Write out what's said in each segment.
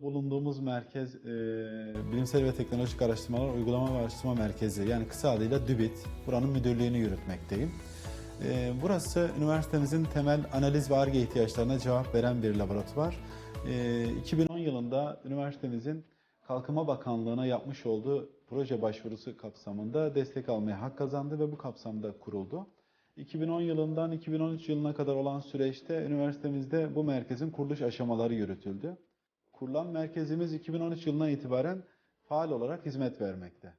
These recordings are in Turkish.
Bulunduğumuz merkez e, Bilimsel ve Teknolojik Araştırmalar Uygulama ve Araştırma Merkezi yani kısa adıyla DÜBİT. Buranın müdürlüğünü yürütmekteyim. E, burası üniversitemizin temel analiz ve ARGE ihtiyaçlarına cevap veren bir laboratuvar. E, 2010 yılında üniversitemizin Kalkınma Bakanlığı'na yapmış olduğu proje başvurusu kapsamında destek almaya hak kazandı ve bu kapsamda kuruldu. 2010 yılından 2013 yılına kadar olan süreçte üniversitemizde bu merkezin kuruluş aşamaları yürütüldü. Kurulan merkezimiz 2013 yılından itibaren faal olarak hizmet vermekte.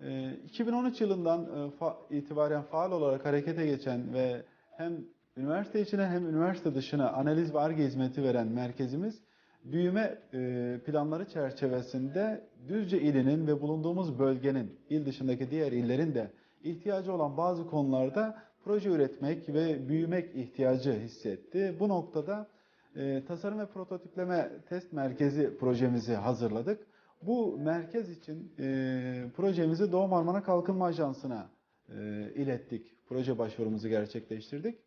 Ee, 2013 yılından e, fa- itibaren faal olarak harekete geçen ve hem üniversite içine hem üniversite dışına analiz ve ARGE hizmeti veren merkezimiz büyüme e, planları çerçevesinde Düzce ilinin ve bulunduğumuz bölgenin, il dışındaki diğer illerin de ihtiyacı olan bazı konularda proje üretmek ve büyümek ihtiyacı hissetti. Bu noktada e, tasarım ve prototipleme test merkezi projemizi hazırladık. Bu merkez için e, projemizi Doğu Marmara Kalkınma Ajansı'na ilettik. Proje başvurumuzu gerçekleştirdik.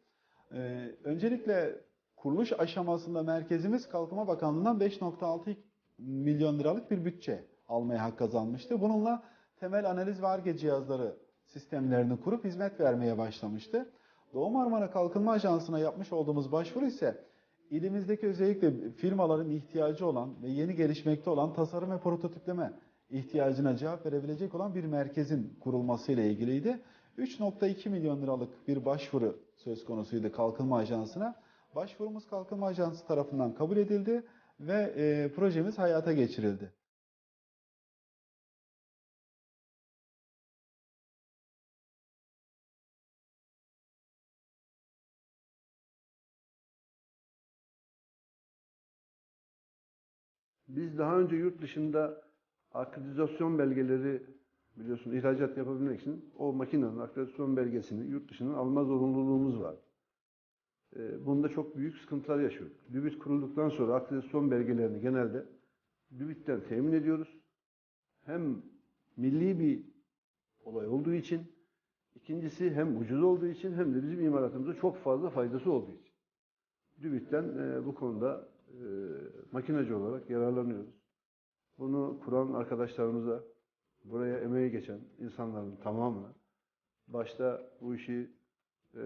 E, öncelikle kuruluş aşamasında merkezimiz Kalkınma Bakanlığı'ndan 5.6 milyon liralık bir bütçe almaya hak kazanmıştı. Bununla temel analiz ve ARGE cihazları sistemlerini kurup hizmet vermeye başlamıştı. Doğu Marmara Kalkınma Ajansı'na yapmış olduğumuz başvuru ise ilimizdeki özellikle firmaların ihtiyacı olan ve yeni gelişmekte olan tasarım ve prototipleme ihtiyacına cevap verebilecek olan bir merkezin kurulması ile ilgiliydi. 3.2 milyon liralık bir başvuru söz konusuydu Kalkınma Ajansı'na. Başvurumuz Kalkınma Ajansı tarafından kabul edildi ve e, projemiz hayata geçirildi. Biz daha önce yurt dışında akreditasyon belgeleri biliyorsun ihracat yapabilmek için o makinenin akreditasyon belgesini yurt dışından alma zorunluluğumuz var. Ee, Bunda çok büyük sıkıntılar yaşıyorduk. DÜBİT kurulduktan sonra akreditasyon belgelerini genelde DÜBİT'ten temin ediyoruz. Hem milli bir olay olduğu için, ikincisi hem ucuz olduğu için hem de bizim imalatımıza çok fazla faydası olduğu için. DÜBİT'ten e, bu konuda e, makinacı olarak yararlanıyoruz. Bunu kuran arkadaşlarımıza, buraya emeği geçen insanların tamamına, başta bu işi e,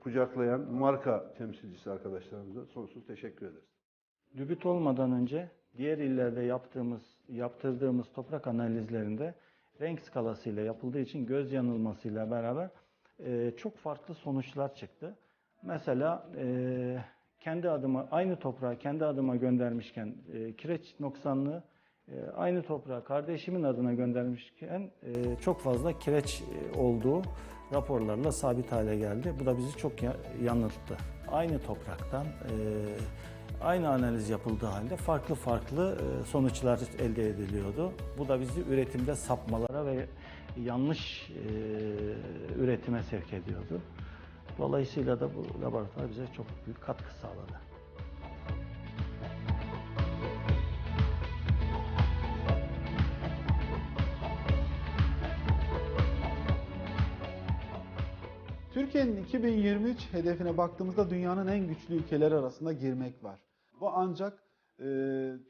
kucaklayan marka temsilcisi arkadaşlarımıza sonsuz teşekkür ederiz. Dübüt olmadan önce diğer illerde yaptığımız, yaptırdığımız toprak analizlerinde renk skalasıyla yapıldığı için göz yanılmasıyla beraber e, çok farklı sonuçlar çıktı. Mesela e, kendi adıma aynı toprağı kendi adıma göndermişken e, kireç noksanlığı aynı toprağı kardeşimin adına göndermişken e, çok fazla kireç e, olduğu raporlarla sabit hale geldi. Bu da bizi çok ya- yanılttı. Aynı topraktan e, aynı analiz yapıldığı halde farklı farklı sonuçlar elde ediliyordu. Bu da bizi üretimde sapmalara ve yanlış üretime sevk ediyordu. Dolayısıyla da bu laboratuvar bize çok büyük katkı sağladı. Türkiye'nin 2023 hedefine baktığımızda dünyanın en güçlü ülkeleri arasında girmek var. Bu ancak e,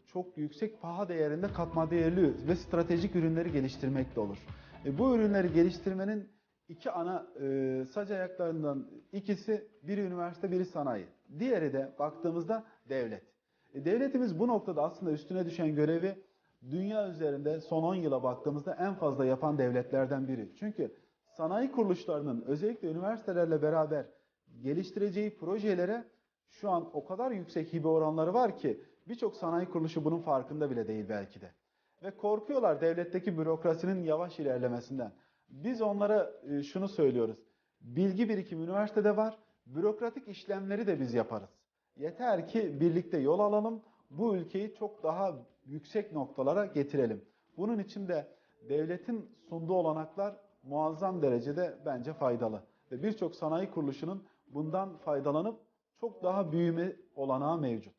çok yüksek paha değerinde katma değerli ve stratejik ürünleri geliştirmekle olur. E, bu ürünleri geliştirmenin iki ana e, sac ayaklarından ikisi biri üniversite, biri sanayi. Diğeri de baktığımızda devlet. E, devletimiz bu noktada aslında üstüne düşen görevi dünya üzerinde son 10 yıla baktığımızda en fazla yapan devletlerden biri. Çünkü sanayi kuruluşlarının özellikle üniversitelerle beraber geliştireceği projelere şu an o kadar yüksek hibe oranları var ki birçok sanayi kuruluşu bunun farkında bile değil belki de. Ve korkuyorlar devletteki bürokrasinin yavaş ilerlemesinden. Biz onlara e, şunu söylüyoruz. Bilgi birikimi üniversitede var. Bürokratik işlemleri de biz yaparız. Yeter ki birlikte yol alalım. Bu ülkeyi çok daha yüksek noktalara getirelim. Bunun için de devletin sunduğu olanaklar muazzam derecede bence faydalı. Ve birçok sanayi kuruluşunun bundan faydalanıp çok daha büyüme olanağı mevcut.